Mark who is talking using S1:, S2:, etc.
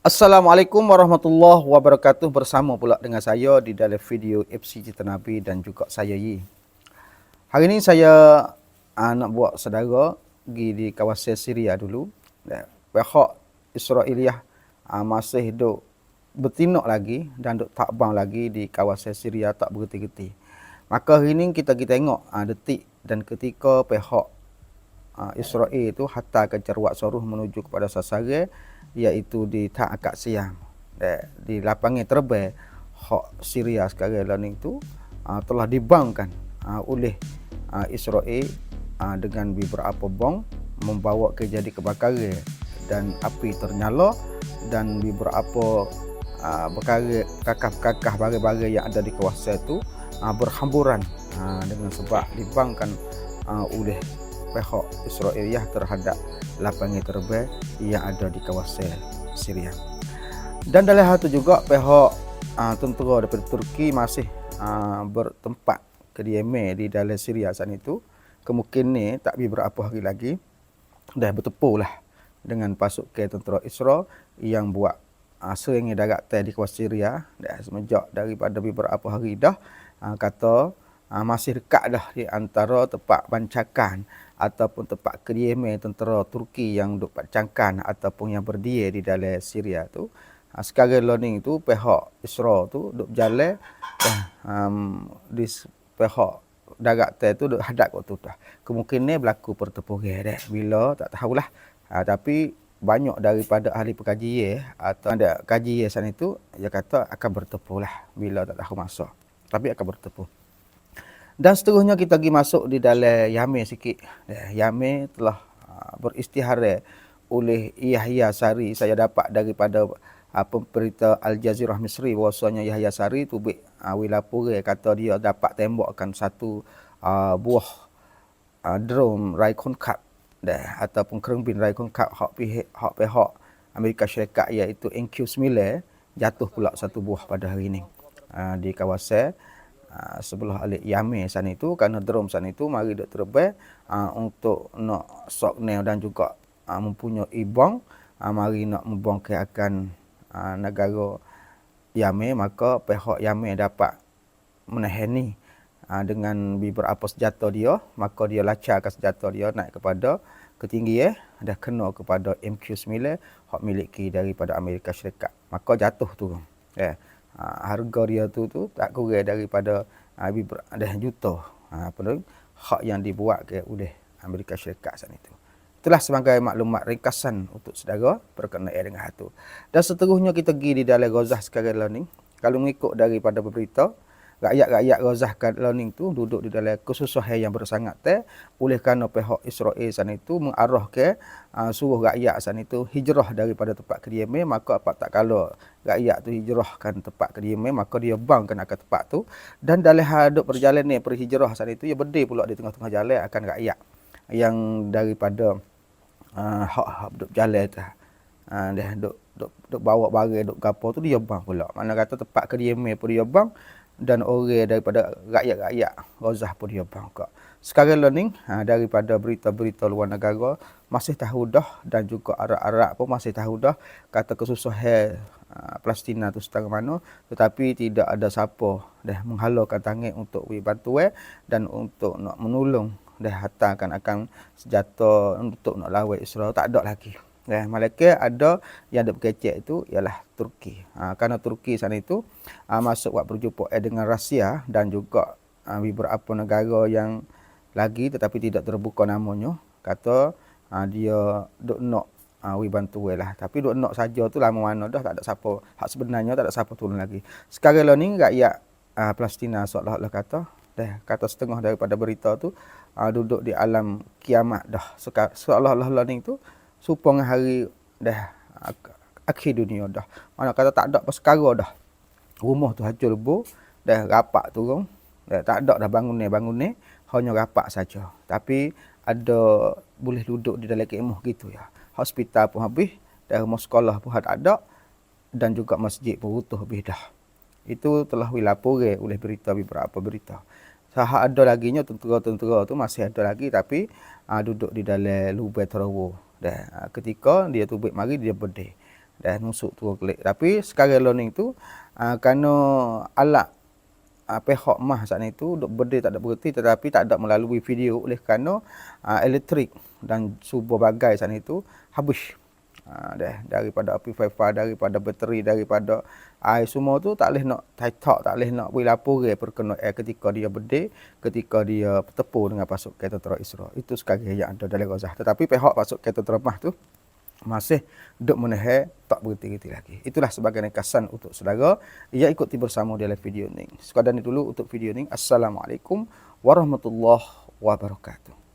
S1: Assalamualaikum warahmatullahi wabarakatuh bersama pula dengan saya di dalam video FC Cita Nabi dan juga saya Yi. Hari ini saya uh, nak buat saudara pergi di kawasan Syria dulu. Pihak Israeliah uh, masih duk bertindak lagi dan duk takbang lagi di kawasan Syria tak berhenti-henti. Maka hari ini kita kita tengok uh, detik dan ketika pihak uh, Israel itu hatta ke cerwak soruh menuju kepada sasaran iaitu di Tak Akak Siam. Di lapangan terbang hak Syria sekarang lah tu uh, telah dibangkan uh, oleh uh, Israel uh, dengan beberapa bom membawa ke jadi kebakaran dan api ternyala dan beberapa uh, perkara kakah-kakah barang-barang yang ada di kawasan itu uh, berhamburan uh, dengan sebab dibangkan uh, oleh pihak Israel terhadap lapangan terbang yang ada di kawasan Syria. Dan dalam hal itu juga pihak uh, tentera daripada Turki masih uh, bertempat kediaman di dalam Syria saat itu. Kemungkinan tak beberapa hari lagi dah bertepuk lah dengan pasukan tentera Israel yang buat uh, serangan darat di kawasan Syria dah semenjak daripada beberapa hari dah uh, kata uh, masih dekat dah di antara tempat bancakan ataupun tempat kediaman tentera Turki yang duk cangkan ataupun yang berdia di dalam Syria tu. Ha, sekarang learning tu pihak Israel tu duk berjalan. Um, di pihak darat tu duk hadap waktu tu kemungkinan berlaku pertempuran deh bila tak tahulah. Ha, tapi banyak daripada ahli perkajian atau ada kajian sana itu dia kata akan bertepuk lah bila tak tahu masa. Tapi akan bertepuk dan seterusnya kita pergi masuk di dalam Yamin sikit. Yamin telah uh, beristihara oleh Yahya Sari. Saya dapat daripada uh, pemberita Al Jazeera Misri bahawasanya Yahya Sari tu bik uh, wilapura kata dia dapat tembakkan satu buah drone Raikon Cup dah ataupun kerembin Raikon Cup hak pihak hak pihak Amerika Syarikat iaitu NQ9 jatuh pula satu buah pada hari ini di kawasan Ah, sebelah alik Yame sana itu kerana drum sana itu mari dok terbang uh, untuk nak sok nail dan juga uh, mempunyai bong uh, mari nak membongkar akan uh, negara Yame maka pihak Yame dapat menahani uh, dengan beberapa senjata dia. Maka dia lacarkan senjata dia naik kepada ketinggian dah kena kepada MQ9 hak miliki daripada Amerika Syarikat. Maka jatuh tu ya yeah ha, harga dia tu tu tak kurang daripada ha, ada juta ha, apa tu hak yang dibuat ke oleh Amerika Syarikat saat itu. Itulah sebagai maklumat ringkasan untuk saudara berkenaan dengan hal itu. Dan seterusnya kita pergi di dalam Gaza sekarang ni. Kalau mengikut daripada berita, rakyat-rakyat Gaza learning tu duduk di dalam kesusahan yang bersangat teh. Oleh kerana pihak Israel sana itu mengarah ke uh, suruh rakyat sana itu hijrah daripada tempat kediaman maka apa tak kalau rakyat tu hijrahkan tempat kediaman maka dia bangkan akan tempat tu. Dan dalam hadap perjalanan perhijrah sana itu ia berdiri pula di tengah-tengah jalan akan rakyat yang daripada uh, hak-hak duk jalan tu. Uh, dia duk duk duk bawa barang duk gapo tu dia bang pula. Mana kata tempat kediaman pun dia bang dan orang daripada rakyat-rakyat Gaza pun dia bangkak. Sekarang learning ha, daripada berita-berita luar negara masih tahu dah dan juga Arab-Arab pun masih tahu dah kata kesusahan ha, Palestina tu setengah mana tetapi tidak ada siapa dah menghalalkan tangan untuk beri bantuan dan untuk nak menolong dah hantarkan akan senjata untuk nak lawan Israel tak ada lagi. Ya, Malaysia ada yang ada berkecek itu ialah Turki. Ha, kerana Turki sana itu ha, masuk buat perjumpaan dengan Rusia dan juga ha, beberapa negara yang lagi tetapi tidak terbuka namanya. Kata ha, dia duk nak ha, wi bantu lah. Tapi duk nak saja tu lama mana dah tak ada siapa. Hak sebenarnya tak ada siapa tolong lagi. Sekarang lah ni rakyat ha, Palestina seolah-olah kata dah kata setengah daripada berita tu ha, duduk di alam kiamat dah. Seolah-olah lah ni tu supaya hari dah akhir dunia dah. Mana kata tak ada persekara dah. Rumah tu hancur lebur, dah rapak turun. Dah tak ada dah bangun ni, bangun ni. Hanya rapak saja. Tapi ada boleh duduk di dalam kemah gitu ya. Hospital pun habis, dah rumah sekolah pun tak ada dan juga masjid pun utuh habis dah. Itu telah dilapori oleh berita beberapa berita. Sah ada lagi nya tentera-tentera tu masih ada lagi tapi uh, duduk di dalam lubang terowong dah ha, ketika dia tubik mari dia berdeh dan nusuk tu klik. Tapi sekarang learning tu uh, kerana alat uh, pihak mah saat itu duk berde tak ada berhenti tetapi tak ada melalui video oleh kerana uh, elektrik dan subuh bagai saat itu habis. Ha, dah, daripada api fifa, daripada bateri, daripada air semua tu tak boleh nak tak tak boleh nak beri lapor perkena air ketika dia berde, ketika dia bertepur dengan pasuk kereta terah Isra. Itu sekali yang ada dalam Gaza. Tetapi pihak pasuk kereta terah tu masih duk menahan tak berhenti-henti lagi. Itulah sebagai kesan untuk saudara yang ikuti bersama dalam video ni. Sekadar ni dulu untuk video ni. Assalamualaikum warahmatullahi wabarakatuh.